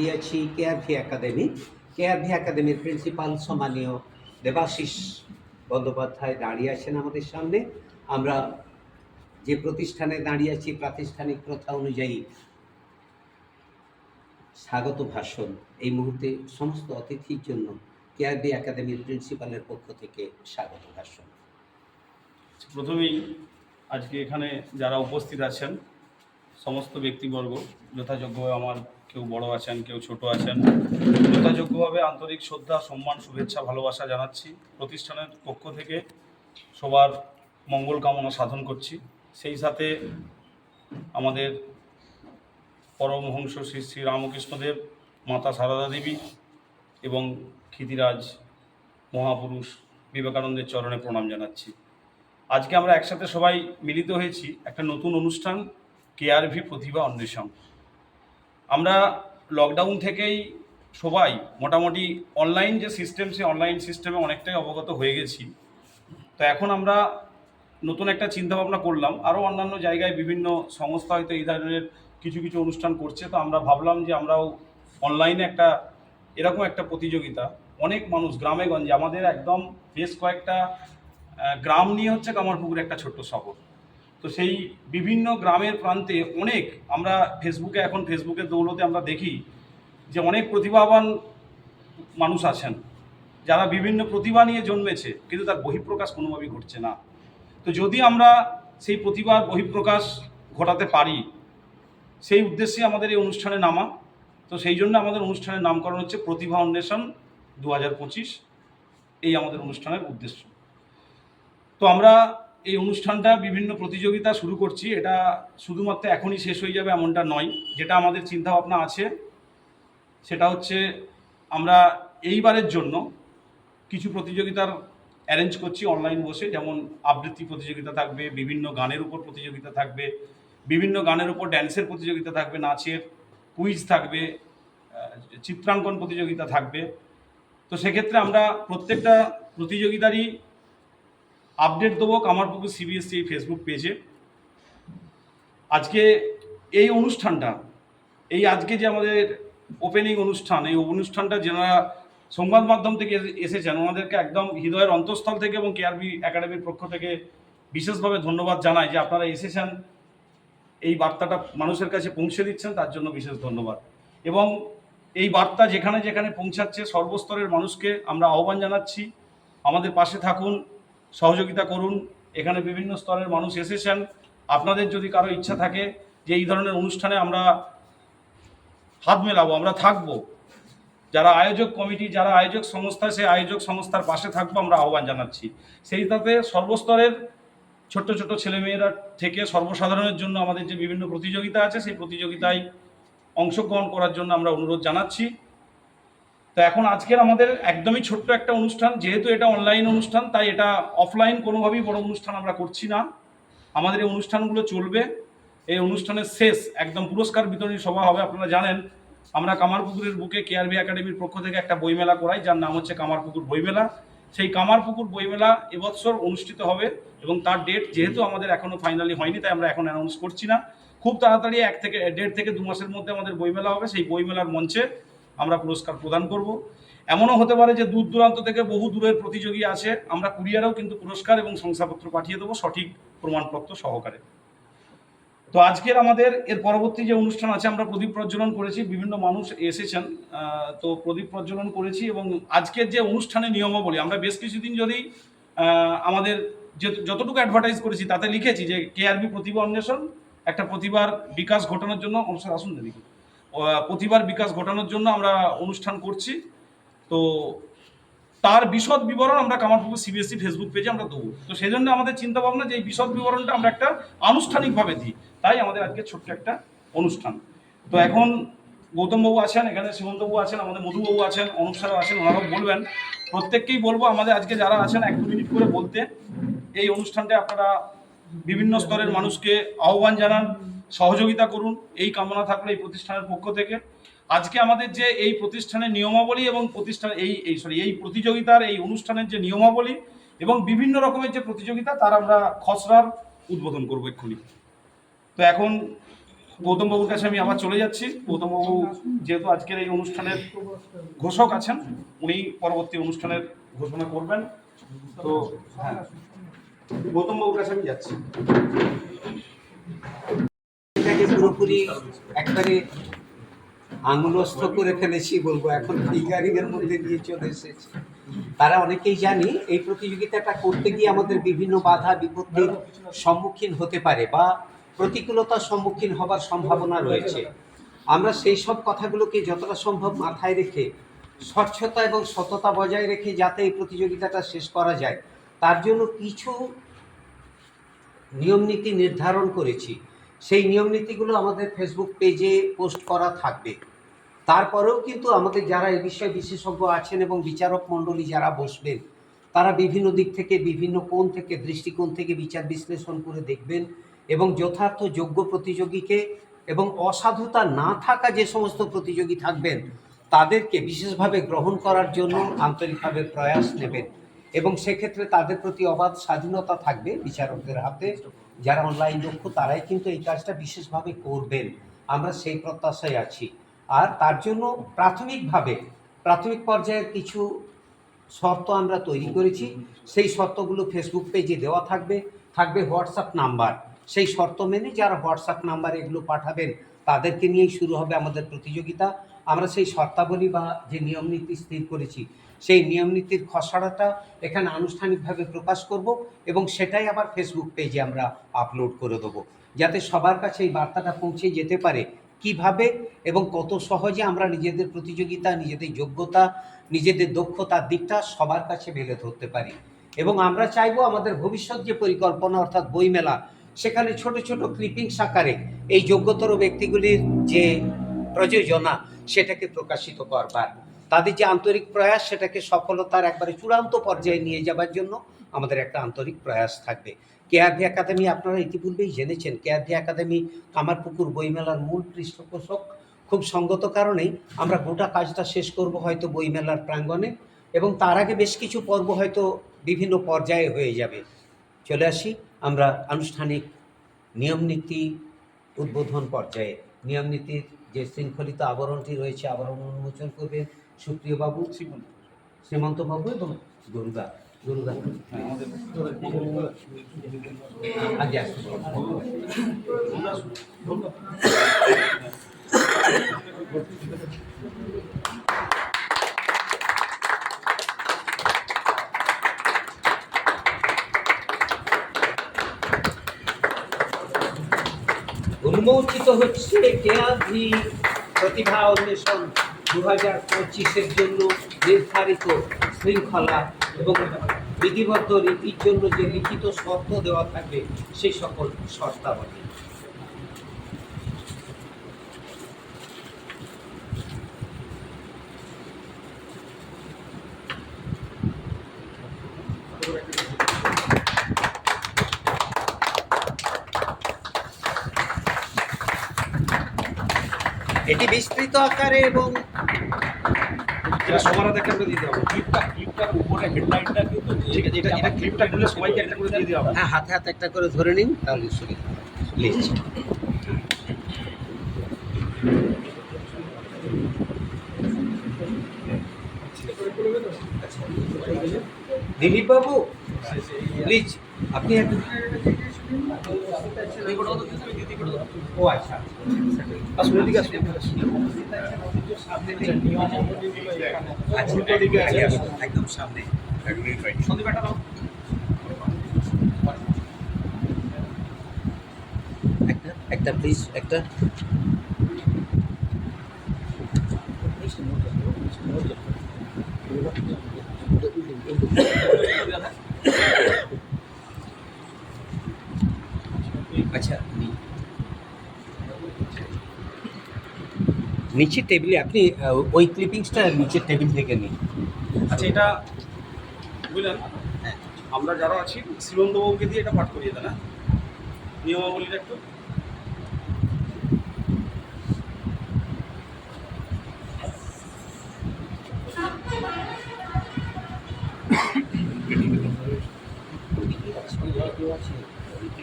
দিয়েছি কেআরভি একাডেমি। কেআরভি একাডেমির প্রিন্সিপাল সম্মানীয় দেবাশিস বন্দ্যোপাধ্যায় দাঁড়িয়ে আছেন আমাদের সামনে। আমরা যে প্রতিষ্ঠানে দাঁড়িয়ে আছি, প্রাতিষ্ঠানিক প্রথা অনুযায়ী স্বাগত ভাষণ। এই মুহূর্তে সমস্ত অতিথির জন্য কেআরবি একাডেমির প্রিন্সিপালের পক্ষ থেকে স্বাগত ভাষণ। প্রথমেই আজকে এখানে যারা উপস্থিত আছেন সমস্ত ব্যক্তিবর্গ যথাযোগ্যভাবে আমার কেউ বড় আছেন, কেউ ছোট আছেন। যথাযোগ্যভাবে আন্তরিক শ্রদ্ধা, সম্মান, শুভেচ্ছা, ভালোবাসা জানাচ্ছি প্রতিষ্ঠানের পক্ষ থেকে। সবার মঙ্গল কামনা সাধন করছি। সেই সাথে আমাদের পরমহংস শ্রী শ্রী রামকৃষ্ণদেব, মাতা সারদা দেবী এবং ক্ষিতিরাজ মহাপুরুষ বিবেকানন্দের চরণে প্রণাম জানাচ্ছি। আজকে আমরা একসাথে সবাই মিলিত হয়েছি একটা নতুন অনুষ্ঠান। কেআরভি প্রতিভা অন্বেষণ। আমরা লকডাউন থেকেই সবাই মোটামুটি অনলাইন যে সিস্টেম সে অনলাইন সিস্টেমে অনেকটাই অবগত হয়ে গেছি। তো এখন আমরা নতুন একটা চিন্তাভাবনা করলাম। আরও অন্যান্য জায়গায় বিভিন্ন সংস্থা হয়তো এই ধরনের কিছু কিছু অনুষ্ঠান করছে। তো আমরা ভাবলাম যে আমরাও অনলাইনে একটা এরকম একটা প্রতিযোগিতা। অনেক মানুষ গ্রামে গঞ্জে, আমাদের একদম বেশ কয়েকটা গ্রাম নিয়ে হচ্ছে কামারপুকুর একটা ছোট্ট শহর। তো সেই বিভিন্ন গ্রামের প্রান্তে অনেক আমরা ফেসবুকে এখন ফেসবুকের দৌলতে আমরা দেখি যে অনেক প্রতিভাবান মানুষ আছেন। যারা বিভিন্ন প্রতিভা নিয়ে জন্মেছে, কিন্তু তার বহিঃপ্রকাশ কোনোভাবেই ঘটছে না। তো যদি আমরা সেই প্রতিভার বহিঃপ্রকাশ ঘটাতে পারি, সেই উদ্দেশ্যে আমাদের এই অনুষ্ঠানে নামা। তো সেই জন্য আমাদের অনুষ্ঠানের নামকরণ হচ্ছে প্রতিভা অন্বেষণ দু হাজার পঁচিশ। এই আমাদের অনুষ্ঠানের উদ্দেশ্য। তো আমরা এই অনুষ্ঠানটা বিভিন্ন প্রতিযোগিতা শুরু করছি। এটা শুধুমাত্র এখনই শেষ হয়ে যাবে এমনটা নয়। যেটা আমাদের চিন্তাভাবনা আছে, সেটা হচ্ছে আমরা এইবারের জন্য কিছু প্রতিযোগিতার অ্যারেঞ্জ করছি অনলাইন বসে। যেমন আবৃত্তি প্রতিযোগিতা থাকবে, বিভিন্ন গানের উপর প্রতিযোগিতা থাকবে, বিভিন্ন গানের উপর ড্যান্সের প্রতিযোগিতা থাকবে, নাচের কুইজ থাকবে চিত্রাঙ্কন প্রতিযোগিতা থাকবে। তো সেক্ষেত্রে আমরা প্রত্যেকটা প্রতিযোগিতারই আপডেট দেবো কামারপুকুর সিবিএসসি এই ফেসবুক পেজে। আজকে এই অনুষ্ঠানটা, এই আজকে যে আমাদের ওপেনিং অনুষ্ঠান, এই অনুষ্ঠানটা যারা সংবাদ মাধ্যম থেকে এসে- এসেছেন, ওনাদেরকে একদম হৃদয়ের অন্তঃস্থল থেকে এবং কেআরবি একাডেমির পক্ষ থেকে বিশেষভাবে ধন্যবাদ জানাই যে আপনারা এসেছেন, এই বার্তাটা মানুষের কাছে পৌঁছে দিচ্ছেন, তার জন্য বিশেষ ধন্যবাদ। এবং এই বার্তা যেখানে যেখানে পৌঁছাচ্ছে, সর্বস্তরের মানুষকে আমরা আহ্বান জানাচ্ছি। আমাদের পাশে থাকুন সহযোগিতা করুন। এখানে বিভিন্ন স্তরের মানুষ এসেছেন। আপনাদের যদি কারও ইচ্ছা থাকে যে এই ধরনের অনুষ্ঠানে আমরা হাত মেলাবো, আমরা থাকব। যারা আয়োজক কমিটি, যারা আয়োজক সংস্থা, সেই আয়োজক সংস্থার পাশে থাকব আমরা আহ্বান জানাচ্ছি। সেই সাথে সর্বস্তরের ছোট্ট ছোট ছেলেমেয়েরা থেকে সর্বসাধারণের জন্য আমাদের যে বিভিন্ন প্রতিযোগিতা আছে, সেই প্রতিযোগিতায় অংশগ্রহণ করার জন্য আমরা অনুরোধ জানাচ্ছি। তো এখন আজকের আমাদের একদমই ছোট্ট একটা অনুষ্ঠান, যেহেতু এটা অনলাইন অনুষ্ঠান, তাই এটা অফলাইন কোনোভাবেই বড় অনুষ্ঠান আমরা করছি না। আমাদের এই অনুষ্ঠানগুলো চলবে। এই অনুষ্ঠানের শেষ, একদম পুরস্কার বিতরণী সভা হবে, আপনারা জানেন। আমরা কামারপুকুরের বুকে কেআরবি একাডেমির পক্ষ থেকে একটা বইমেলা করাই, যার নাম হচ্ছে কামারপুকুর বইমেলা। সেই কামারপুকুর বইমেলা এবছর অনুষ্ঠিত হবে এবং তার ডেট যেহেতু আমাদের এখনও ফাইনালি হয়নি, তাই আমরা এখন অ্যানাউন্স করছি না। খুব তাড়াতাড়ি এক থেকে, দেড় থেকে দু মাসের মধ্যে আমাদের বইমেলা হবে। সেই বইমেলার মঞ্চে আমরা পুরস্কার প্রদান করব। এমনও হতে পারে যে দূর দূরান্ত থেকে বহু দূরের প্রতিযোগী আছে। আমরা কুরিয়ারেও কিন্তু পুরস্কার এবং শংসাপত্র পাঠিয়ে দেবো সঠিক প্রমাণপত্র সহকারে। তো আজকের আমাদের এর পরবর্তী যে অনুষ্ঠান আছে আমরা প্রদীপ প্রজ্বলন করেছি। বিভিন্ন মানুষ এসেছেন তো প্রদীপ প্রজ্বলন করেছি এবং আজকের যে অনুষ্ঠানের নিয়মাবলী আমরা বেশ কিছুদিন যদি আমাদের যে যতটুকু অ্যাডভার্টাইজ করেছি তাতে লিখেছি যে কেআরবি প্রতিভা অন্বেষণ একটা প্রতিভার বিকাশ ঘটানোর জন্য অনুষ্ঠান আসুন আহ, প্রতিভার বিকাশ ঘটানোর জন্য আমরা অনুষ্ঠান করছি। তো তার বিশদ বিবরণ আমরা কামারপুকুর সিবিএসসি ফেসবুক পেজে আমরা দেবো। তো সেই জন্য আমাদের চিন্তা ভাবনা যে এই বিশদ বিবরণটা আমরা একটা আনুষ্ঠানিকভাবে দিই। তাই আমাদের আজকে ছোট্ট একটা অনুষ্ঠান। তো এখন গৌতমবাবু আছেন, এখানে সীমন্তবাবু আছেন, আমাদের মধুবাবু আছেন, অনুপ আছেন, ওনারাও বলবেন। প্রত্যেককেই বলব, আমাদের আজকে যারা আছেন, এক মিনিট করে বলতে। এই অনুষ্ঠানটা আপনারা বিভিন্ন স্তরের মানুষকে আহ্বান জানান। সহযোগিতা করুন, এই কামনা থাকলে এই প্রতিষ্ঠানের পক্ষ থেকে। আজকে আমাদের যে এই প্রতিষ্ঠানের নিয়মাবলী এবং প্রতিষ্ঠান এই এই সরি এই প্রতিযোগিতার এই অনুষ্ঠানের যে নিয়মাবলী এবং বিভিন্ন রকমের যে প্রতিযোগিতা, তার আমরা খসড়ার উদ্বোধন করব এক্ষুনি। তো এখন গৌতম বাবুর কাছে আমি আবার চলে যাচ্ছি। গৌতম বাবু যেহেতু আজকের এই অনুষ্ঠানের ঘোষক আছেন, উনি পরবর্তী অনুষ্ঠানের ঘোষণা করবেন। তো হ্যাঁ গৌতম বাবুর কাছে আমি যাচ্ছি। পুরোপুরি একবারে আঙুলস্থ করে ফেলেছি, বলব এখন ফিগারিং এর মধ্যে নিয়ে চলে এসেছে। তারা অনেকেই জানি এই প্রতিযোগিতাটা করতে গিয়ে আমাদের বিভিন্ন বাধা বিপত্তির সম্মুখীন হতে পারে বা প্রতিকূলতার সম্মুখীন হবার সম্ভাবনা রয়েছে। আমরা সেই সব কথাগুলোকে যতটা সম্ভব মাথায় রেখে, স্বচ্ছতা এবং সততা বজায় রেখে যাতে এই প্রতিযোগিতাটা শেষ করা যায়, তার জন্য কিছু নিয়মনীতি নির্ধারণ করেছি। সেই নিয়মনীতিগুলো আমাদের ফেসবুক পেজে পোস্ট করা থাকবে। তারপরেও কিন্তু আমাদের যারা এই বিষয়ে বিশেষজ্ঞ আছেন এবং বিচারক মণ্ডলী যারা বসবেন, তারা বিভিন্ন দিক থেকে, বিভিন্ন কোণ থেকে, দৃষ্টিকোণ থেকে বিচার বিশ্লেষণ করে দেখবেন এবং যথার্থ যোগ্য প্রতিযোগীকে এবং অসাধুতা না থাকা যে সমস্ত প্রতিযোগী থাকবেন, তাদেরকে বিশেষভাবে গ্রহণ করার জন্য আন্তরিকভাবে প্রয়াস নেবেন এবং সেক্ষেত্রে তাদের প্রতি অবাধ স্বাধীনতা থাকবে বিচারকদের হাতে। যারা অনলাইন দক্ষ, তারাই কিন্তু এই কাজটা বিশেষভাবে করবেন। আমরা সেই প্রত্যাশায় আছি। আর তার জন্য প্রাথমিকভাবে, প্রাথমিক পর্যায়ের কিছু শর্ত আমরা তৈরি করেছি। সেই শর্তগুলো ফেসবুক পেজে দেওয়া থাকবে। থাকবে হোয়াটসঅ্যাপ নাম্বার সেই শর্ত মেনে যারা হোয়াটসঅ্যাপ নাম্বার এগুলো পাঠাবেন, তাদেরকে নিয়েই শুরু হবে আমাদের প্রতিযোগিতা। আমরা সেই শর্তাবলী বা যে নিয়ম নীতি স্থির করেছি সেই নিয়ম নীতির খসড়াটা এখানে আনুষ্ঠানিকভাবে প্রকাশ করব এবং সেটাই আবার ফেসবুক পেজে আমরা আপলোড করে দেবো। যাতে সবার কাছে এই বার্তাটা পৌঁছে যেতে পারে। কীভাবে এবং কত সহজে আমরা নিজেদের প্রতিযোগিতা, নিজেদের যোগ্যতা, নিজেদের দক্ষতার দিকটা সবার কাছে মেলে ধরতে পারি। এবং আমরা চাইব আমাদের ভবিষ্যৎ যে পরিকল্পনা, অর্থাৎ বইমেলা, সেখানে ছোট ছোট ক্লিপিং আকারে এই যোগ্যতর ব্যক্তিগুলির যে প্রযোজনা, সেটাকে প্রকাশিত করবার। তাদের যে আন্তরিক প্রয়াস, সেটাকে সফলতার একবারে চূড়ান্ত পর্যায়ে নিয়ে যাবার জন্য আমাদের একটা আন্তরিক প্রয়াস থাকবে। কেআরভি একাডেমি আপনারা ইতিপূর্বেই জেনেছেন কেআরভি একাডেমি কামারপুকুর বইমেলার মূল পৃষ্ঠপোষক। খুব সঙ্গত কারণেই আমরা গোটা কাজটা শেষ করব হয়তো বইমেলার প্রাঙ্গণে এবং তার আগে বেশ কিছু পর্ব হয়তো বিভিন্ন পর্যায়ে হয়ে যাবে। চলে আসি আমরা আনুষ্ঠানিক নিয়মনীতি উদ্বোধন পর্যায়ে। নিয়মনীতির যে শৃঙ্খলিত আবরণটি রয়েছে, আবরণ উন্মোচন করবেন। সুপ্রিয় বাবু শ্রীমন্ত বাবু এবং হ্যাঁ, আমাদের আগে আসতে। উন্মোচিত হচ্ছে কেয়াভি প্রতিভা অন্বেষণ দু হাজার পঁচিশের জন্য নির্ধারিত শৃঙ্খলা এবং বিধিবদ্ধ রীতির জন্য যে লিখিত শর্ত দেওয়া থাকবে, সেই সকল শর্তাবলী। এটি বিস্তৃত আকারে এবং সবার হাতে একটা করে দিয়ে দেওয়া হবে। ক্লিপটা ক্লিপটার উপরে হেডলাইনটা কিন্তু ঠিক আছে এটা এটা ক্লিপটা খুলে সবাইকে একটা করে দিয়ে দেওয়া হ্যাঁ হাতে হাতে একটা করে ধরে নিন তাহলে সুবিধা প্লিজ দিলীপ বাবু প্লিজ আপনি ও আচ্ছা আসুন এদিকে আসুন। আচ্ছা আগে আসুন, একদম সামনে সন্দীপ একটা দাও একটা প্লিজ একটা। আচ্ছা। নি- নিচে টেবিলে আপনি ওই ক্লিপিংসটা নিচের টেবিল থেকে নিন। আচ্ছা এটা বুঝলেন? আমরা যারা আছি শ্রীমন্তবাবুকে দিয়ে এটা পাঠ করিয়ে দেন হ্যাঁ? নিয়মাবলীটা একটু।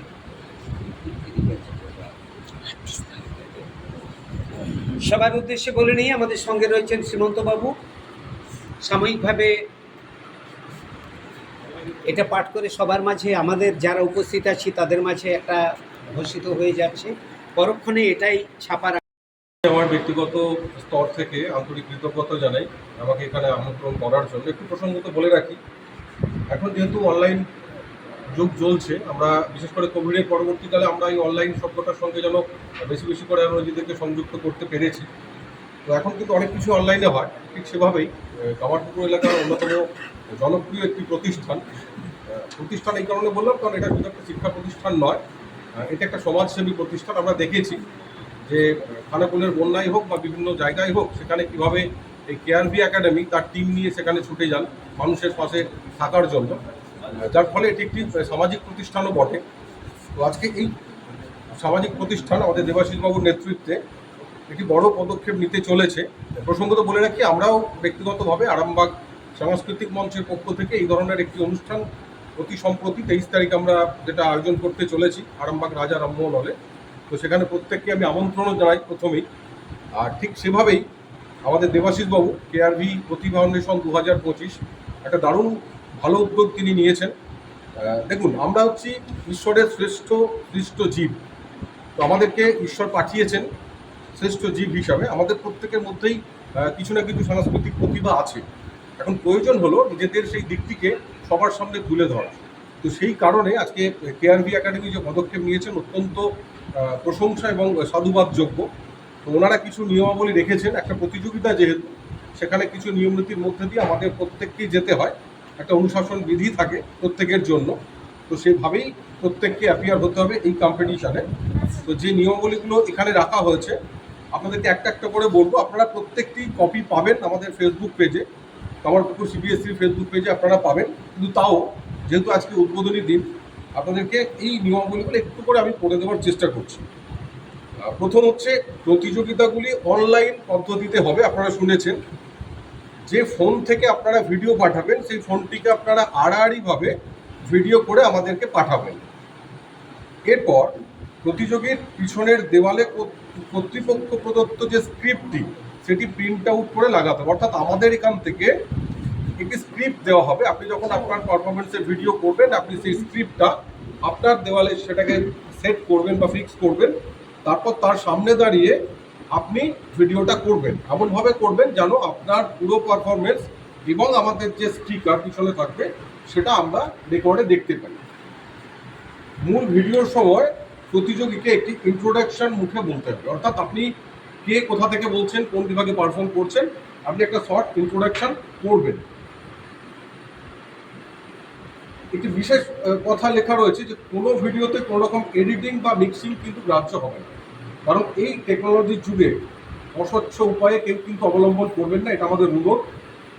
সবার উদ্দেশ্যে বলে নিই, আমাদের সঙ্গে রয়েছেন শ্রীমন্ত বাবু সাময়িকভাবে এটা পাঠ করে সবার মাঝে আমাদের যারা উপস্থিত আছি, তাদের মাঝে একটা ঘোষিত হয়ে যাচ্ছে। পরক্ষণে এটাই ছাপার আমার ব্যক্তিগত স্তর থেকে আন্তরিক কৃতজ্ঞতা জানাই। আমাকে এখানে আমন্ত্রণ করার জন্য একটু প্রসঙ্গত বলে রাখি। এখন যেহেতু অনলাইন যুগ চলছে। আমরা বিশেষ করে কোভিডের পরবর্তীকালে আমরা এই অনলাইন সভ্যতার সঙ্গে যেন বেশি বেশি করে আমরা নিজেদেরকে সংযুক্ত করতে পেরেছি। তো এখন কিন্তু অনেক কিছু অনলাইনে হয়, ঠিক সেভাবেই কামারপুকুর এলাকার অন্যতম জনপ্রিয় একটি প্রতিষ্ঠান। প্রতিষ্ঠান এই কারণে বললাম, কারণ এটা শুধু একটা শিক্ষা প্রতিষ্ঠান নয় এটা একটা সমাজসেবী প্রতিষ্ঠান। আমরা দেখেছি যে খানাকুলের বন্যায় হোক বা বিভিন্ন জায়গায় হোক, সেখানে কীভাবে এই কেআরবি একাডেমি তার টিম নিয়ে সেখানে ছুটে যান মানুষের পাশে থাকার জন্য। যার ফলে এটি একটি সামাজিক প্রতিষ্ঠানও বটে। তো আজকে এই সামাজিক প্রতিষ্ঠান আমাদের দেবাশিসবাবুর নেতৃত্বে একটি বড় পদক্ষেপ নিতে চলেছে। প্রসঙ্গত বলে রাখি, আমরাও ব্যক্তিগতভাবে আরামবাগ সাংস্কৃতিক মঞ্চের পক্ষ থেকে এই ধরনের একটি অনুষ্ঠান অতি সম্প্রতি তেইশ তারিখ আমরা যেটা আয়োজন করতে চলেছি, আরামবাগ রাজা রামমোহন হলে। তো সেখানে প্রত্যেককে আমি আমন্ত্রণও জানাই প্রথমেই। আর ঠিক সেভাবেই আমাদের দেবাশিস বাবু কেআরভি প্রতিভা অন্বেষণ দু হাজার পঁচিশ, একটা দারুণ ভালো উদ্যোগ তিনি নিয়েছেন। দেখুন, আমরা হচ্ছি ঈশ্বরের শ্রেষ্ঠ, সৃষ্ট জীব। তো আমাদেরকে ঈশ্বর পাঠিয়েছেন শ্রেষ্ঠ জীব হিসাবে। আমাদের প্রত্যেকের মধ্যেই কিছু না কিছু সাংস্কৃতিক প্রতিভা আছে। এখন প্রয়োজন হলো নিজেদের সেই দিকটিকে সবার সামনে তুলে ধরা তো সেই কারণে আজকে কেআরভি একাডেমি যে পদক্ষেপ নিয়েছেন অত্যন্ত প্রশংসা এবং সাধুবাদযোগ্য। তো ওনারা কিছু নিয়মাবলী রেখেছেন, একটা প্রতিযোগিতা যেহেতু, সেখানে কিছু নিয়মনীতির মধ্যে দিয়ে আমাদের প্রত্যেককেই যেতে হয়। একটা অনুশাসন বিধি থাকে প্রত্যেকের জন্য। তো সেভাবেই প্রত্যেককে অ্যাপিয়ার হতে হবে এই কম্পিটিশানে তো যে নিয়মাবলীগুলো এখানে রাখা হয়েছে, আপনাদেরকে একটা একটা করে বলব। আপনারা প্রত্যেকটি কপি পাবেন আমাদের ফেসবুক পেজে আমার পুকুর সিবিএসসির ফেসবুক পেজে আপনারা পাবেন। কিন্তু তাও, যেহেতু আজকে উদ্বোধনী দিন, আপনাদেরকে এই নিয়মাবলীগুলো একটু করে আমি পড়ে দেওয়ার চেষ্টা করছি। প্রথম হচ্ছে প্রতিযোগিতাগুলি অনলাইন পদ্ধতিতে হবে, আপনারা শুনেছেন। যে ফোন থেকে আপনারা ভিডিও পাঠাবেন, সেই ফোনটিকে আপনারা আড়াআড়িভাবে ভিডিও করে আমাদেরকে পাঠাবেন। এরপর প্রতিযোগীর পিছনের দেওয়ালে কর্তৃপক্ষ প্রদত্ত যে স্ক্রিপ্টটি, সেটি প্রিন্ট আউট করে লাগাতে হবে। অর্থাৎ আমাদের এখান থেকে একটি স্ক্রিপ্ট দেওয়া হবে। আপনি যখন আপনার পারফরমেন্সের ভিডিও করবেন, আপনি সেই স্ক্রিপ্টটা আপনার দেওয়ালে সেটাকে সেট করবেন বা ফিক্স করবেন। তারপর তার সামনে দাঁড়িয়ে আপনি ভিডিওটা করবেন, এমনভাবে করবেন যেন আপনার পুরো পারফরমেন্স এবং আমাদের যে স্টিকার পিছনে থাকবে, সেটা আমরা রেকর্ডে দেখতে পাই। মূল ভিডিওর সময় প্রতিযোগীকে একটি ইন্ট্রোডাকশন মুখে বলতে হবে। অর্থাৎ আপনি কে কোথা থেকে বলছেন, কোন বিভাগে পারফর্ম করছেন, আপনি একটা শর্ট ইন্ট্রোডাকশন করবেন। একটি বিশেষ কথা লেখা রয়েছে যে কোনো ভিডিওতে কোনো রকম এডিটিং বা মিক্সিং কিন্তু গ্রাহ্য হবে না। কারণ এই টেকনোলজির যুগে অস্বচ্ছ উপায়ে কেউ কিন্তু অবলম্বন করবেন না, এটা আমাদের অনুরোধ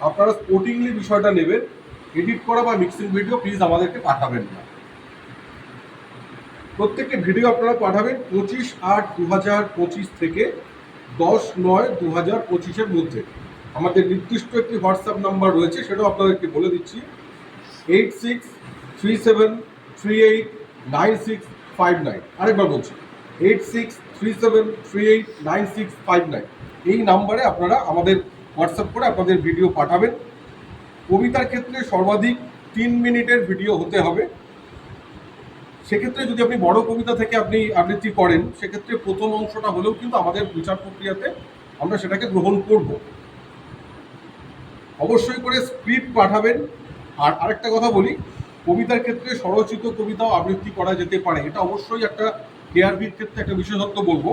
আপনারা স্পোর্টিংলি বিষয়টা নেবেন এডিট করা বা মিক্সিং ভিডিও প্লিজ আমাদেরকে পাঠাবেন না। প্রত্যেকটি ভিডিও আপনারা পাঠাবেন পঁচিশ আট দু হাজার পঁচিশ থেকে দশ নয় দু হাজার পঁচিশের মধ্যে। আমাদের নির্দিষ্ট একটি হোয়াটসঅ্যাপ নাম্বার রয়েছে, সেটাও আপনাদেরকে বলে দিচ্ছি। Eight six three seven three eight nine six five nine আরেকবার বলছি eight six three seven three eight nine six five nine এই নাম্বারে আপনারা আমাদের হোয়াটসঅ্যাপ করে আপনাদের ভিডিও পাঠাবেন। কবিতার ক্ষেত্রে সর্বাধিক তিন মিনিটের ভিডিও হতে হবে। সেক্ষেত্রে যদি আপনি বড় কবিতা থেকে আপনি আবৃত্তি করেন, সেক্ষেত্রে প্রথম অংশটা হলেও কিন্তু আমাদের বিচার প্রক্রিয়াতে আমরা সেটাকে গ্রহণ করব। অবশ্যই করে স্ক্রিপ্ট পাঠাবেন। আর আরেকটা কথা বলি, কবিতার ক্ষেত্রে স্বরচিত কবিতাও আবৃত্তি করা যেতে পারে। এটা অবশ্যই একটা কেআরবির ক্ষেত্রে একটা বিশেষত্ব বলব।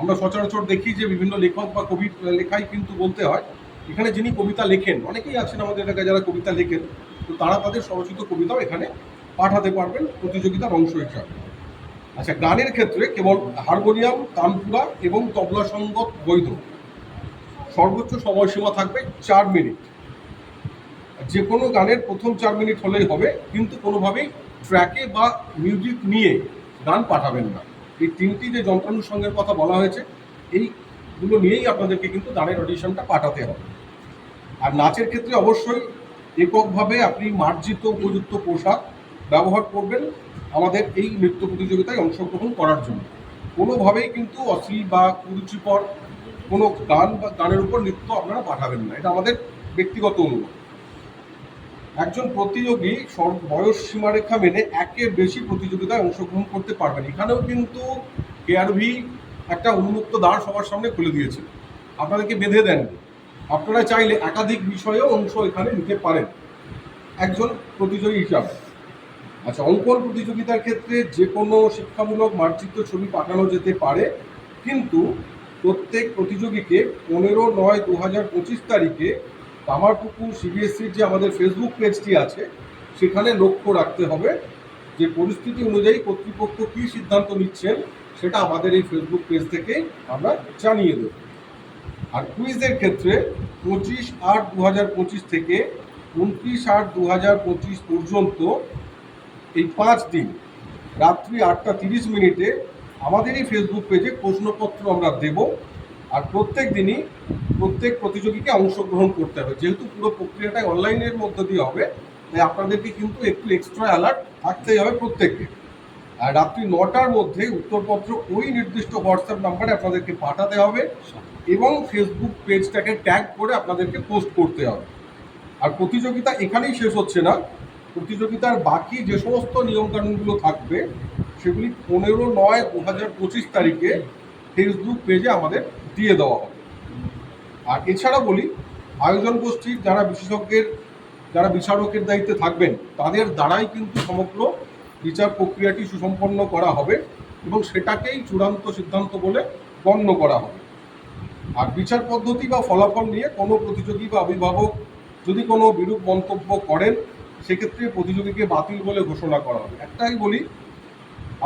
আমরা সচরাচর দেখি যে বিভিন্ন লেখক বা কবি লেখাই কিন্তু বলতে হয়। এখানে যিনি কবিতা লেখেন, অনেকেই আছেন আমাদের এলাকায় যারা কবিতা লেখেন, তো তারা তাদের স্বরচিত কবিতাও এখানে পাঠাতে পারবেন প্রতিযোগিতার অংশ হিসাবে। আচ্ছা গানের ক্ষেত্রে কেবল হারমোনিয়াম, তানপুরা এবং তবলা সঙ্গত বৈধ। সর্বোচ্চ সময়সীমা থাকবে চার মিনিট। যে কোনো গানের প্রথম চার মিনিট হলেই হবে, কিন্তু কোনোভাবেই ট্র্যাকে বা মিউজিক নিয়ে গান পাঠাবেন না। এই তিনটি যে যন্ত্রানুষঙ্গের কথা বলা হয়েছে, এইগুলো নিয়েই আপনাদেরকে কিন্তু গানের অডিশনটা পাঠাতে হবে। আর নাচের ক্ষেত্রে অবশ্যই এককভাবে আপনি মার্জিত উপযুক্ত পোশাক ব্যবহার করবেন আমাদের এই নৃত্য প্রতিযোগিতায় অংশগ্রহণ করার জন্য। কোনোভাবেই কিন্তু অশ্লীল বা কুরুচিকর কোনো গান বা গানের উপর নৃত্য আপনারা পাঠাবেন না। এটা আমাদের ব্যক্তিগত অনুরোধ একজন প্রতিযোগী বয়স সীমারেখা মেনে একের বেশি প্রতিযোগিতায় অংশগ্রহণ করতে পারবেন। এখানেও কিন্তু কেআরভি একটা উন্মুক্ত দ্বার সবার সামনে খুলে দিয়েছে। আপনাদেরকে বেঁধে দেন। আপনারা চাইলে একাধিক বিষয়েও অংশ এখানে নিতে পারেন। একজন প্রতিযোগী হিসাবে। আচ্ছা অঙ্কন প্রতিযোগিতার ক্ষেত্রে যে কোনো শিক্ষামূলক মার্জিত ছবি পাঠানো যেতে পারে, কিন্তু প্রত্যেক প্রতিযোগীকে পনেরো নয় দু হাজার পঁচিশ তারিখে কামারপুকুর সিবিএসসির যে আমাদের ফেসবুক পেজটি আছে, সেখানে লক্ষ্য রাখতে হবে যে পরিস্থিতি অনুযায়ী কর্তৃপক্ষ কী সিদ্ধান্ত নিচ্ছেন, সেটা আমাদের এই ফেসবুক পেজ থেকে আমরা জানিয়ে দেব। আর কুইজের ক্ষেত্রে পঁচিশ আট দু হাজার পঁচিশ থেকে উনত্রিশ আট দু হাজার পঁচিশ পর্যন্ত এই পাঁচ দিন, রাত্রি আটটা তিরিশ মিনিটে আমাদেরই ফেসবুক পেজে প্রশ্নপত্র আমরা দেব। আর প্রত্যেক দিনই প্রত্যেক প্রতিযোগীকে অংশগ্রহণ করতে হবে। যেহেতু পুরো প্রক্রিয়াটাই অনলাইনের মধ্য দিয়ে হবে, তাই আপনাদেরকে কিন্তু একটু এক্সট্রা অ্যালার্ট থাকতেই হবে প্রত্যেককে। আর রাত্রি নটার মধ্যে উত্তরপত্র ওই নির্দিষ্ট হোয়াটসঅ্যাপ নাম্বারে আপনাদেরকে পাঠাতে হবে এবং ফেসবুক পেজটাকে ট্যাগ করে আপনাদেরকে পোস্ট করতে হবে। আর প্রতিযোগিতা এখানেই শেষ হচ্ছে না। প্রতিযোগিতার বাকি যে সমস্ত নিয়মকানুনগুলো থাকবে, সেগুলি পনেরো নয় দু হাজার পঁচিশ তারিখে ফেসবুক পেজে আমাদের দিয়ে দেওয়া হবে। আর এছাড়া বলি, আয়োজন গোষ্ঠীর যারা বিশেষজ্ঞের, যারা বিচারকের দায়িত্বে থাকবেন, তাদের দ্বারাই কিন্তু সমগ্র বিচার প্রক্রিয়াটি সুসম্পন্ন করা হবে এবং সেটাকেই চূড়ান্ত সিদ্ধান্ত বলে গণ্য করা হবে। আর বিচার পদ্ধতি বা ফলাফল নিয়ে কোনো প্রতিযোগী বা অভিভাবক যদি কোনো বিরূপ মন্তব্য করেন, সেক্ষেত্রে প্রতিযোগীকে বাতিল বলে ঘোষণা করা হবে। একটাই বলি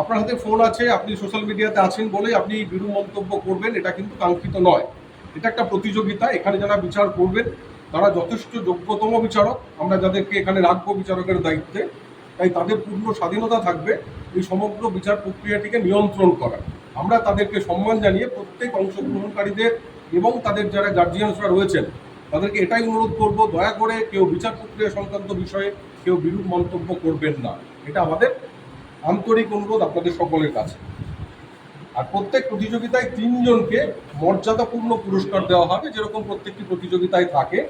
আপনার হাতে ফোন আছে, আপনি সোশ্যাল মিডিয়াতে আছেন বলেই আপনি বিরূপ মন্তব্য করবেন, এটা কিন্তু কাঙ্ক্ষিত নয়। এটা একটা প্রতিযোগিতা, এখানে যারা বিচার করবেন, তারা যথেষ্ট যোগ্যতম বিচারক, আমরা যাদেরকে এখানে রাখব বিচারকের দায়িত্বে, তাই তাদের পূর্ণ স্বাধীনতা থাকবে এই সমগ্র বিচার প্রক্রিয়াটিকে নিয়ন্ত্রণ করা আমরা তাদেরকে সম্মান জানিয়ে প্রত্যেক অংশগ্রহণকারীদের এবং তাদের যারা গার্জিয়ানসরা রয়েছেন, তাদেরকে এটাই অনুরোধ করব, দয়া করে কেউ বিচার প্রক্রিয়া সংক্রান্ত বিষয়ে কেউ বিরূপ মন্তব্য করবেন না। এটা আমাদের আন্তরিক অনুরোধ আপনাদের সকলের কাছে। আর প্রত্যেক প্রতিযোগিতায় তিনজনকে মর্যাদাপূর্ণ পুরস্কার দেওয়া হবে, যেরকম প্রত্যেকটি প্রতিযোগিতায় থাকে।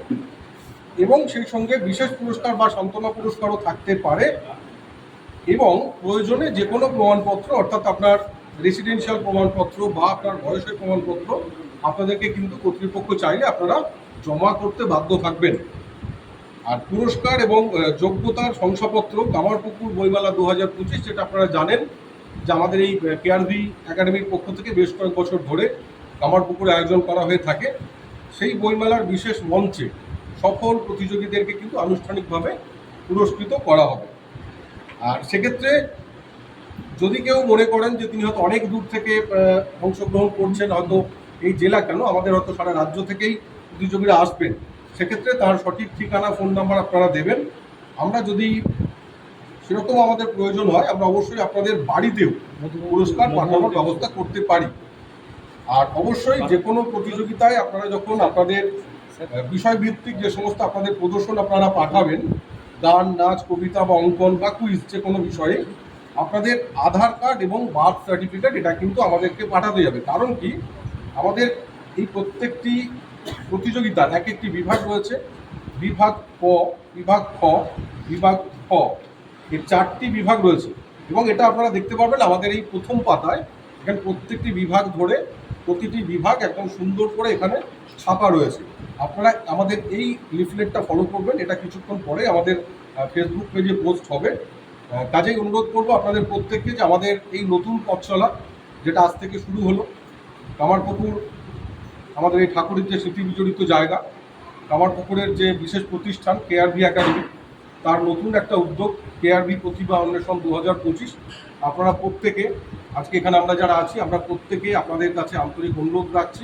এবং সেই সঙ্গে বিশেষ পুরস্কার বা সান্ত্বনা পুরস্কারও থাকতে পারে। এবং প্রয়োজনে যে কোনো প্রমাণপত্র, অর্থাৎ আপনার রেসিডেন্সিয়াল প্রমাণপত্র বা আপনার বয়সের প্রমাণপত্র, আপনাদেরকে কিন্তু কর্তৃপক্ষ চাইলে আপনারা জমা করতে বাধ্য থাকবেন। আর পুরস্কার এবং যোগ্যতার শংসাপত্র কামারপুকুর বইমেলা দু হাজার পঁচিশ, যেটা আপনারা জানেন যে আমাদের এই কেআরভি একাডেমির পক্ষ থেকে বেশ কয়েক বছর ধরে কামারপুকুরে আয়োজন করা হয়ে থাকে। সেই বইমেলার বিশেষ মঞ্চে সফল প্রতিযোগীদেরকে কিন্তু আনুষ্ঠানিকভাবে পুরস্কৃত করা হবে। আর সেক্ষেত্রে যদি কেউ মনে করেন যে তিনি হয়তো অনেক দূর থেকে অংশগ্রহণ করছেন, হয়তো এই জেলা কেন, আমাদের হয়তো সারা রাজ্য থেকেই প্রতিযোগীরা আসবেন। সেক্ষেত্রে তার সঠিক ঠিকানা ফোন নাম্বার আপনারা দেবেন। আমরা যদি সেরকম আমাদের প্রয়োজন হয়, আমরা অবশ্যই আপনাদের বাড়িতেও পুরস্কার পাঠানোর ব্যবস্থা করতে পারি। আর অবশ্যই যে কোনো প্রতিযোগিতায় আপনারা যখন আপনাদের বিষয়ভিত্তিক যে সমস্ত আপনাদের প্রদর্শন আপনারা পাঠাবেন, গান, নাচ, কবিতা বা অঙ্কন বা কুইজ যে কোনো বিষয়ে, আপনাদের আধার কার্ড এবং বার্থ সার্টিফিকেট এটা কিন্তু আমাদেরকে পাঠাতে যাবে কারণ কি? আমাদের এই প্রত্যেকটি প্রতিযোগিতার এক একটি বিভাগ রয়েছে। বিভাগ ক, বিভাগ খ বিভাগ খ। এর চারটি বিভাগ রয়েছে। এবং এটা আপনারা দেখতে পারবেন আমাদের এই প্রথম পাতায়। এখানে প্রত্যেকটি বিভাগ ধরে প্রতিটি বিভাগ একদম সুন্দর করে এখানে ছাপা রয়েছে। আপনারা আমাদের এই লিফলেটটা ফলো করবেন। এটা কিছুক্ষণ পরে আমাদের ফেসবুক পেজে পোস্ট হবে। কাজেই অনুরোধ করব আপনাদের প্রত্যেককে যে আমাদের এই নতুন পথ চলা যেটা আজ থেকে শুরু হলো, কামারপুকুর আমাদের এই ঠাকুরের যে স্মৃতি বিজড়িত জায়গা কামারপুকুরের যে বিশেষ প্রতিষ্ঠান কেআরভি একাডেমি তার নতুন একটা উদ্যোগ কেআরভি প্রতিভা অন্বেষণ দু হাজার পঁচিশ। আপনারা প্রত্যেকে, আজকে এখানে আমরা যারা আছি, আমরা প্রত্যেকে আপনাদের কাছে আন্তরিক অনুরোধ রাখছি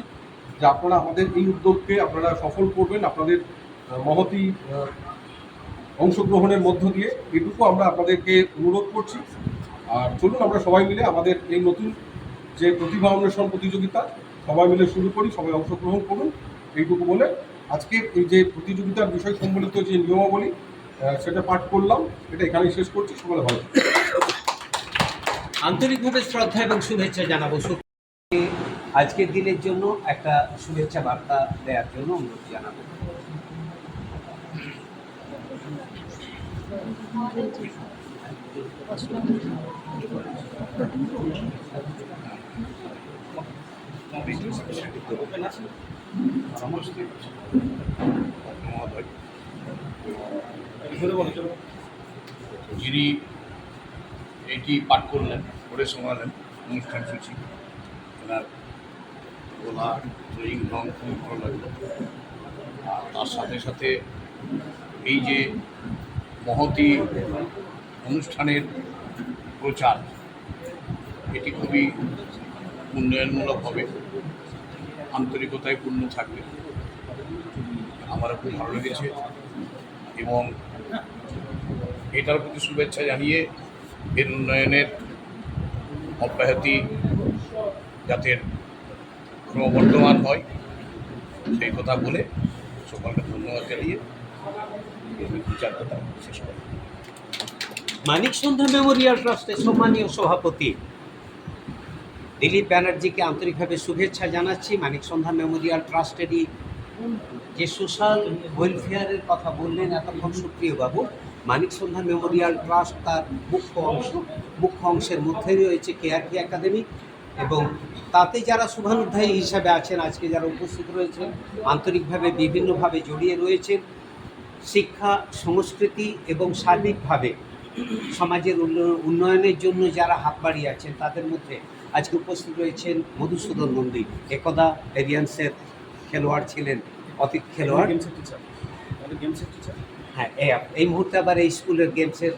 যে আপনারা আমাদের এই উদ্যোগকে আপনারা সফল করবেন, আপনাদের মহতি অংশগ্রহণের মধ্য দিয়ে। এটুকু আমরা আপনাদেরকে অনুরোধ করছি। আর চলুন আমরা সবাই মিলে আমাদের এই নতুন যে প্রতিভা অন্বেষণ প্রতিযোগিতা সবাই মিলে শুরু করি সবাই অংশগ্রহণ করুন এইটুকু বলে আজকে এই যে প্রতিযোগিতার বিষয় সম্বলিত যে নিয়মাবলী সেটা পাঠ করলাম এটা এখানেই শেষ করছি সকালে ভালো আন্তরিকভাবে শ্রদ্ধা এবং শুভেচ্ছা জানাব। আজকের দিনের জন্য একটা শুভেচ্ছা বার্তা দেওয়ার জন্য অনুরোধ জানাব। যিনি এটি পাঠ করলেন, পড়ে শোনালেন, অনুষ্ঠান সূচি ওনার গোলা ড্রয়িং রং খুবই ভালো লাগল। আর তার সাথে সাথে এই যে মহতি অনুষ্ঠানের প্রচার, এটি খুবই উন্নয়নমূলক হবে। আন্তরিকতায় পূর্ণ থাকবে। আমারও খুব ভালো লেগেছে এবং এটার প্রতি শুভেচ্ছা জানিয়ে এর উন্নয়নের অব্যাহতি যাতে ক্রমবর্ধমান হয়, সেই কথা বলে সকলকে ধন্যবাদ জানিয়ে বিচার কথা শেষ করি মানিক সন্ধ্যা মেমোরিয়াল ট্রাস্টের সম্মানীয় সভাপতি দিলীপ ব্যানার্জিকে আন্তরিকভাবে শুভেচ্ছা জানাচ্ছি। মানিক সন্ধ্যা, মেমোরিয়াল ট্রাস্টেরই যে সোশ্যাল ওয়েলফেয়ারের কথা বললেন, এতক্ষণ সুপ্রিয় বাবু, মানিক সন্ধ্যা মেমোরিয়াল ট্রাস্ট তার মুখ্য অংশ। মুখ্য অংশের মধ্যে রয়েছে কেআরপি একাডেমি এবং তাতে যারা শুভানুধ্যায়ী হিসাবে আছেন, আজকে যারা উপস্থিত রয়েছেন, আন্তরিকভাবে বিভিন্নভাবে জড়িয়ে রয়েছেন। শিক্ষা, সংস্কৃতি এবং সার্বিকভাবে সমাজের উন্ন- উন্নয়নের জন্য যারা হাত বাড়িয়ে আছেন, তাদের মধ্যে আজকে উপস্থিত রয়েছেন মধুসূদন নন্দী একদা এরিয়ান্সের খেলোয়াড় ছিলেন অতীত খেলোয়াড়। হ্যাঁ এই- এই মুহূর্তে আবার এই স্কুলের গেমসের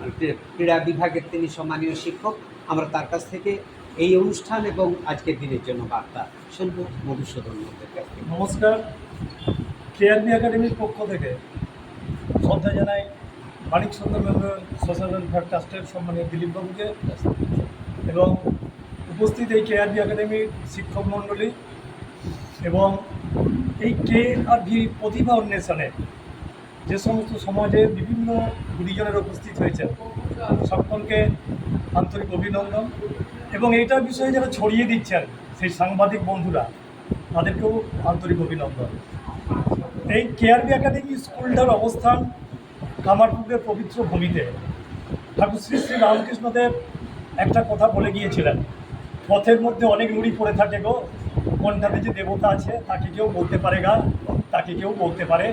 মানে ক্রীড়া বিভাগের তিনি সম্মানীয় শিক্ষক। আমরা তার কাছ থেকে এই অনুষ্ঠান এবং আজকের দিনের জন্য বার্তা শুনব মধুসূদন নন্দের কাছ থেকে। নমস্কার। কেআরবি একাডেমির পক্ষ থেকে শ্রদ্ধা জানাই মানিক সুন্দর সোশ্যাল ওয়েলফেয়ার ট্রাস্টের সম্মানীয় দিলীপবাবুকে এবং উপস্থিত এই কে কেআরবি একাডেমির শিক্ষক মণ্ডলী এবং এই কে আর ভি প্রতিভা অন্বেষণে যে সমস্ত সমাজে বিভিন্ন গুরুজনের উপস্থিত হয়েছেন, সকলকে আন্তরিক অভিনন্দন। এবং এইটার বিষয়ে যারা ছড়িয়ে দিচ্ছেন, সেই সাংবাদিক বন্ধুরা, তাদেরকেও আন্তরিক অভিনন্দন। এই কে কেআরবি একাডেমি স্কুলটার অবস্থান কামারপুরের পবিত্র ভূমিতে। ঠাকুর শ্রী শ্রী রামকৃষ্ণদেব একটা কথা বলে গিয়েছিলেন পথের মধ্যে অনেক নুড়ি পড়ে থাকে গো। কোনটাতে যে দেবতা আছে, তাকে কেউ বলতে পারে গা, তাকে কেউ বলতে পারে।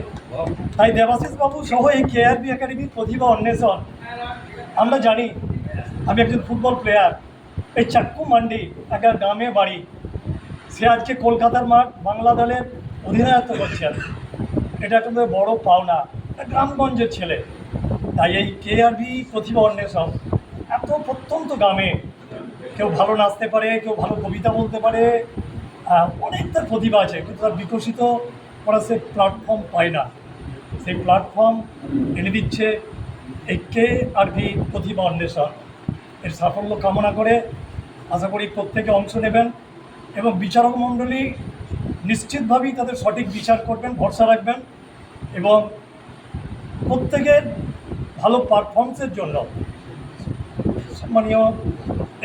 তাই দেবাশিস বাবু সহ এই কেআরবি একাডেমির প্রতিভা অন্বেষণ। আমরা জানি, আমি একজন ফুটবল প্লেয়ার এই চাক্কু মান্ডি, একটা গ্রামে বাড়ি। সে আজকে কলকাতার মাঠ বাংলা দলের অধিনায়ত্ব করছেন এটা একটা বড় পাওনা গ্রামগঞ্জের ছেলে। তাই এই কেআরবি প্রতিভা অন্বেষণ, এত প্রত্যন্ত গ্রামে কেউ ভালো নাচতে পারে, কেউ ভালো কবিতা বলতে পারে অনেক তার প্রতিভা আছে, কিন্তু তার বিকশিত করা সে প্ল্যাটফর্ম পায় না। সেই প্ল্যাটফর্ম এনে দিচ্ছে এই কে আর ভি প্রতিভা অন্বেষণ। এর সাফল্য কামনা করে আশা করি প্রত্যেকে অংশ নেবেন এবং বিচারক মণ্ডলী নিশ্চিতভাবেই তাদের সঠিক বিচার করবেন, ভরসা রাখবেন এবং প্রত্যেকের ভালো পারফরমেন্সের জন্য সম্মানীয়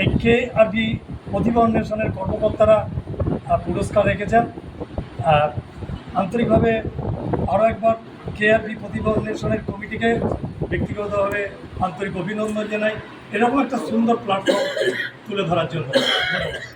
এই কে আর বি প্রতিভা অন্বেষণের কর্মকর্তারা পুরস্কার রেখেছেন। আর আন্তরিকভাবে আরও একবার কে আর বি প্রতিভা অন্বেষণের কমিটিকে ব্যক্তিগতভাবে আন্তরিক অভিনন্দন জানাই। এরকম একটা সুন্দর প্ল্যাটফর্ম তুলে ধরার জন্য ধন্যবাদ।